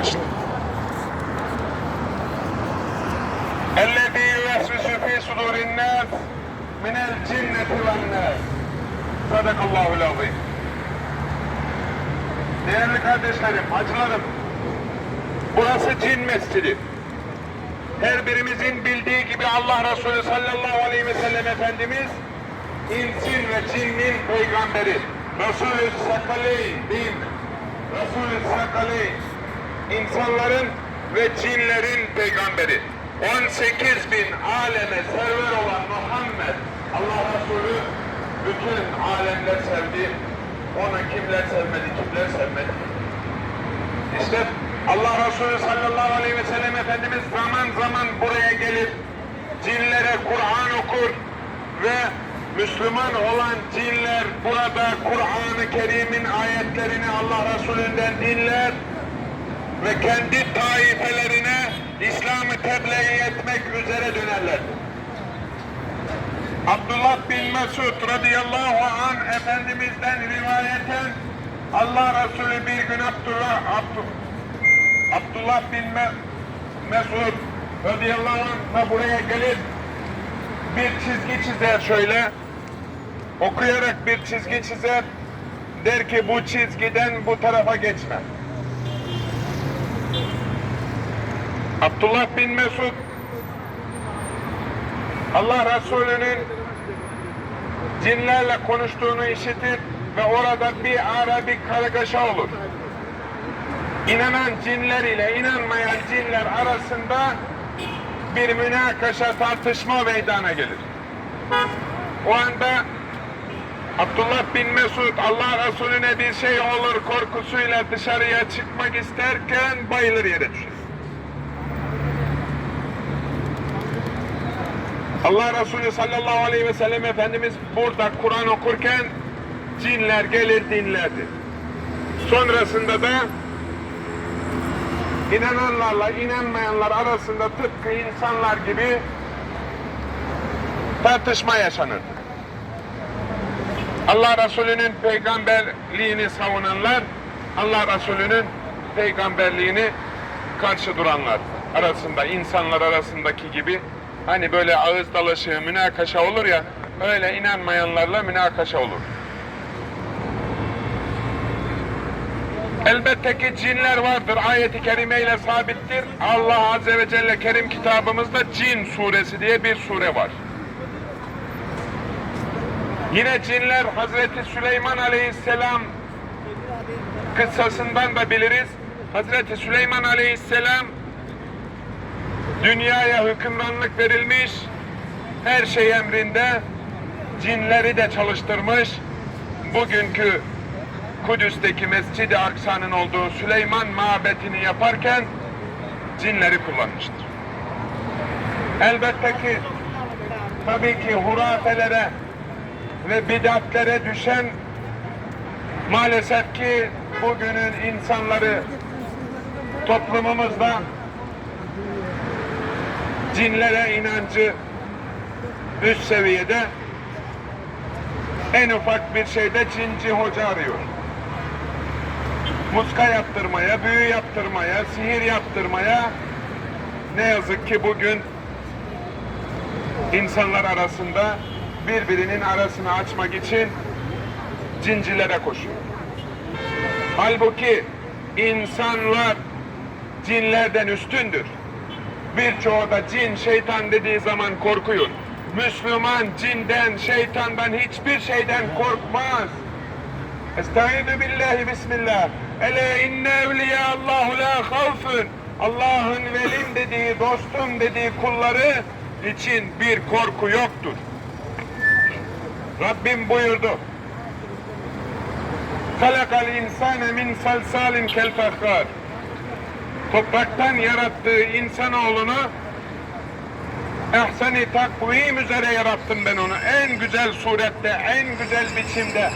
açtı. اَلَّذ۪ي يُوَسْوِسُ ف۪ي صُدُورِ النَّاسِ مِنَ الْجِنَّةِ وَالنَّاسِ Sadakallahu azim. Değerli kardeşlerim, hacılarım, burası cin mescidi. Her birimizin bildiği gibi Allah Resulü sallallahu aleyhi ve sellem Efendimiz insin ve cinnin peygamberi. Resulü Sakaleyn değil mi? Resulü Sakaleyn insanların ve cinlerin peygamberi. 18 bin aleme server olan Muhammed Allah Resulü bütün alemler sevdi. Onu kimler sevmedi, kimler sevmedi. İşte Allah Resulü sallallahu aleyhi ve sellem Efendimiz zaman zaman buraya gelip cinlere Kur'an okur ve Müslüman olan cinler burada Kur'an-ı Kerim'in ayetlerini Allah Resulü'nden dinler ve kendi taifelerine İslam'ı tebliğ etmek üzere dönerler. Abdullah bin Mesud radıyallahu an Efendimiz'den rivayeten Allah Resulü bir gün Abdullah Abdullah Abdullah bin Me- Mesud radıyallahu anh buraya gelir bir çizgi çizer şöyle okuyarak bir çizgi çizer der ki bu çizgiden bu tarafa geçme. Abdullah bin Mesud Allah Resulü'nün cinlerle konuştuğunu işitir ve orada bir ara bir kargaşa olur. İnanan cinler ile inanmayan cinler arasında bir münakaşa tartışma meydana gelir. O anda Abdullah bin Mesud Allah Resulüne bir şey olur korkusuyla dışarıya çıkmak isterken bayılır yere düşer. Allah Resulü sallallahu aleyhi ve sellem Efendimiz burada Kur'an okurken cinler gelir dinlerdi. Sonrasında da inananlarla inanmayanlar arasında tıpkı insanlar gibi tartışma yaşanır. Allah Resulü'nün peygamberliğini savunanlar, Allah Resulü'nün peygamberliğini karşı duranlar arasında, insanlar arasındaki gibi hani böyle ağız dalaşı, münakaşa olur ya, öyle inanmayanlarla münakaşa olur. Elbette ki cinler vardır. Ayeti kerimeyle sabittir. Allah Azze ve Celle Kerim kitabımızda Cin suresi diye bir sure var. Yine cinler Hazreti Süleyman Aleyhisselam kıssasından da biliriz. Hazreti Süleyman Aleyhisselam dünyaya hükümranlık verilmiş, her şey emrinde cinleri de çalıştırmış. Bugünkü Kudüs'teki Mescid-i Aksa'nın olduğu Süleyman mabetini yaparken cinleri kullanmıştır. Elbette ki tabii ki hurafelere ve bidatlere düşen maalesef ki bugünün insanları toplumumuzda cinlere inancı üst seviyede en ufak bir şeyde cinci hoca arıyor. Muska yaptırmaya, büyü yaptırmaya, sihir yaptırmaya ne yazık ki bugün insanlar arasında birbirinin arasını açmak için cincilere koşuyor. Halbuki insanlar cinlerden üstündür. Birçoğu da cin, şeytan dediği zaman korkuyor. Müslüman cinden, şeytandan hiçbir şeyden korkmaz. Estaizu billahi bismillah. Ele inne evliya Allahu la havfun. Allah'ın velim dediği, dostum dediği kulları için bir korku yoktur. Rabbim buyurdu. İnsane min salsalin kel fakhar. Topraktan yarattığı insanoğlunu ehseni takvim üzere yarattım ben onu. En güzel surette, en güzel biçimde.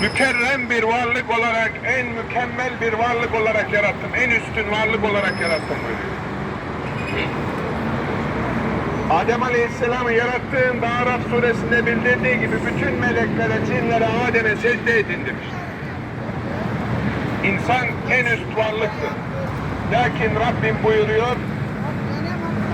Mükerrem bir varlık olarak, en mükemmel bir varlık olarak yarattım. En üstün varlık olarak yarattım buyuruyor. Adem Aleyhisselam'ı yarattığında Araf suresinde bildirdiği gibi bütün meleklere, cinlere, Adem'e secde edin demiş. İnsan en üst varlıktır. Lakin Rabbim buyuruyor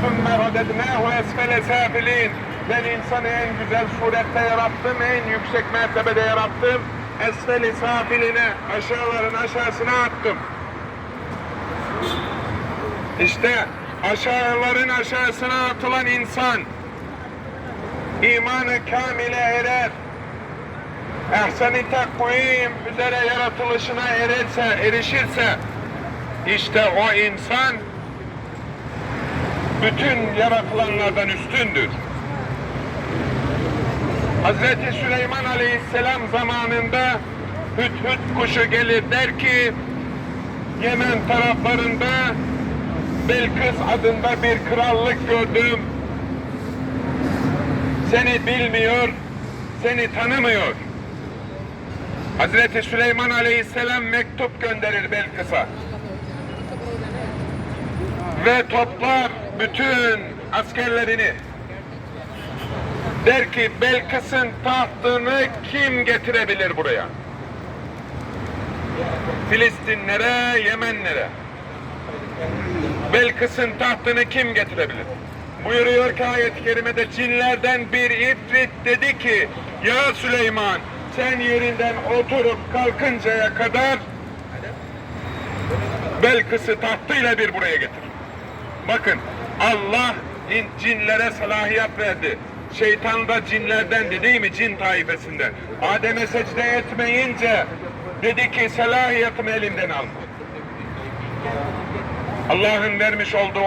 ثُمَّ رَدَدْنَاهُ اَسْفَلَ سَافِلِينَ Ben insanı en güzel surette yarattım, en yüksek mertebede yarattım. Esfeli safiline, aşağıların aşağısına attım. İşte aşağıların aşağısına atılan insan imanı kamile erer. Ehsen-i takvim üzere yaratılışına ererse, erişirse işte o insan bütün yaratılanlardan üstündür. Hazreti Süleyman Aleyhisselam zamanında hüt kuşu gelir der ki Yemen taraflarında Belkıs adında bir krallık gördüm. Seni bilmiyor, seni tanımıyor. Hazreti Süleyman Aleyhisselam mektup gönderir Belkıs'a. Ve toplar bütün askerlerini. Der ki Belkıs'ın tahtını kim getirebilir buraya? Filistinlere, Yemenlere. Belkıs'ın tahtını kim getirebilir? Buyuruyor ki ayet-i kerimede cinlerden bir ifrit dedi ki Ya Süleyman sen yerinden oturup kalkıncaya kadar Belkıs'ı tahtıyla bir buraya getir. Bakın Allah in- cinlere salahiyet verdi. Şeytan da cinlerdendi değil mi? Cin taifesinden. Adem'e secde etmeyince dedi ki salahiyetimi elimden al. Allah'ın vermiş olduğu